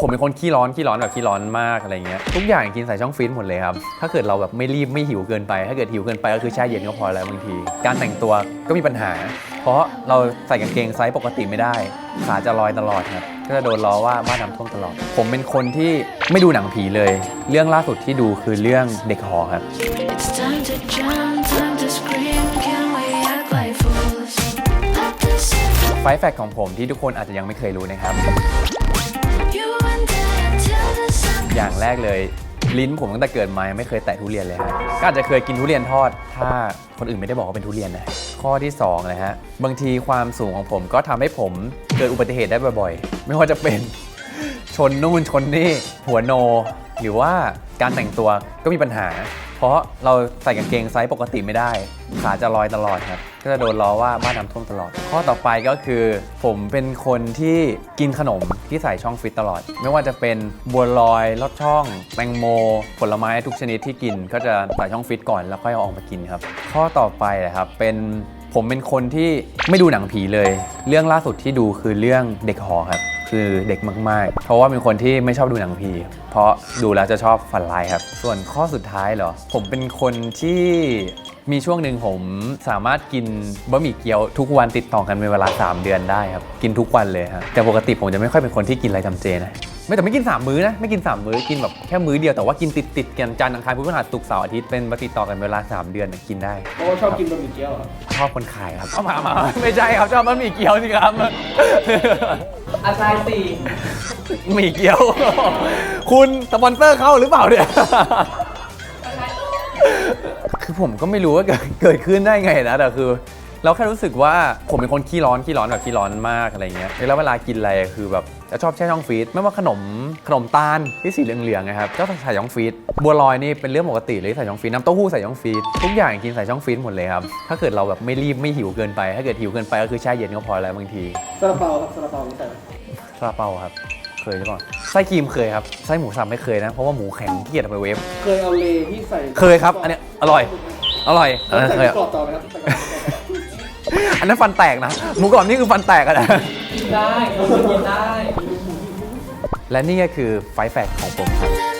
ผมเป็นคนขี้ร้อนขี้ร้อนแบบขี้ร้อนมากอะไรเงี้ยทุกอย่างกินใส่ช่องฟรีซหมดเลยครับถ้าเกิดเราแบบไม่รีบไม่หิวเกินไป ถ้าเกิดหิวเกินไปก็คือแช่เย็นก็พอแล้วบางที การแต่งตัวก็มีปัญหา เพราะเราใส่กางเกงไซส์ปกติไม่ได้ ขาจะลอยตลอดครับก็จะโดนล้อว่าบ้านน้ำท่วมตลอด ผมเป็นคนที่ไม่ดูหนังผีเลย เรื่องล่าสุดที่ดูคือเรื่องเด็กหอครับ It's time to jump, time to scream. Can we act like fools? Pop this in ไฟแฟกของผมที่ทุกคนอาจจะยังไม่เคยรู้นะครับ อย่างแรกเลย ลิ้นผมตั้งแต่เกิดมายังไม่เคยแตะทุเรียนเลยฮะก็อาจจะเคยกินทุเรียนทอด ถ้าคนอื่นไม่ได้บอกว่าเป็นทุเรียนนะข้อที่2เลยฮะบางทีความสูงของผมก็ทำให้ผมเกิดอุบัติเหตุได้บ่อยๆ ไม่ว่าจะเป็น ชนนู่นชนนี่หัวโน หรือว่าการแต่งตัวก็มีปัญหา เพราะเราใส่กางเกงไซส์ปกติไม่ได้ ขาจะลอยตลอดครับ ก็จะโดนล้อว่าบ้านน้ำท่วมตลอด ข้อต่อไปก็คือ ผมเป็นคนที่กินขนมที่ใส่ช่องฟิตตลอด ไม่ว่าจะเป็นบัวลอยลอดช่อง แตงโม ผลไม้ทุกชนิดที่กิน ก็จะใส่ช่องฟิตก่อนแล้วค่อยเอาออกมากินครับ ข้อต่อไปนะครับเป็นผมเป็นคนที่ไม่ดูหนังผีเลย เรื่องล่าสุดที่ดูคือเรื่องเด็กหอครับ คือเด็กมาก ๆ เพราะว่าเป็นคนที่ไม่ชอบดูหนังผี เพราะดูแล้วจะชอบฝันร้ายครับ ส่วนข้อสุดท้ายเหรอ ผมเป็นคนที่มีช่วงหนึ่งผมสามารถกินบะหมี่เกี๊ยวทุกวันติดต่อกันเป็นเวลา 3 เดือนได้ครับ กินทุกวันเลยครับแต่ปกติผมจะไม่ค่อยเป็นคนที่กินอะไรจำเจนะไม่แต่ไม่กิน 3 มื้อนะ ไม่กิน 3 มื้อกินแบบแค่มื้อเดียวแต่ว่ากินติดติดๆกันจันทร์อังคารพุธพฤหัสศุกร์เสาร์อาทิตย์เป็นมาติดต่อกันเวลา 3 เดือนน่ะกินได้เพราะว่าชอบกินบะหมี่เกี๊ยวเหรอชอบคนขายครับเอามามาไม่ใช่ครับชอบบะหมี่เกี๊ยวสิครับ อาชายสี่หมี่เกี๊ยว คุณสปอนเซอร์เข้าหรือเปล่าเนี่ย คือผมก็ไม่รู้ว่าเกิดเกิดขึ้นได้ไงนะแต่คือ เราแค่รู้สึกว่าผมเป็นคนขี้ร้อนขี้ร้อนแบบขี้ร้อนมากอะไรเงี้ยแล้วเวลากินอะไรคือแบบจะชอบแช่ช่องฟรีซไม่ว่าขนมขนมตาลที่สีเหลืองๆนะครับก็ใส่ช่องฟรีซบัวลอยนี่เป็นเรื่องปกติเลยที่ใส่ช่องฟรีซน้ำเต้าหู้ใส่ช่องฟรีซทุกอย่างกินใส่ช่องฟรีซหมดเลยครับถ้าเกิดเราแบบไม่รีบไม่หิวเกินไป ถ้าเกิดหิวเกินไปก็คือแช่เย็นก็พอแล้วบางทีซาลาเปาครับซาลาเปาไม่ใส่ไหมซาลาเปาครับเคยหรือเปล่าไส้ครีมเคยครับไส้หมูสับไม่เคยนะ เพราะว่าหมูแข็งขี้เกียจเอาไปเวฟเคยเอาเลที่ใส่เคยครับอันเนี้ยอร่อย อร่อยอันแล้วนั้นใส่เคยกรอบต่อไหมครับใส่กร อบต่อไหมอันนั้นฟันแตกนะหมูกรอบนี่คือฟันแตกอะนะกินได้เรากินได้ และนี่ก็คือไฟแฟกของผมครับ Let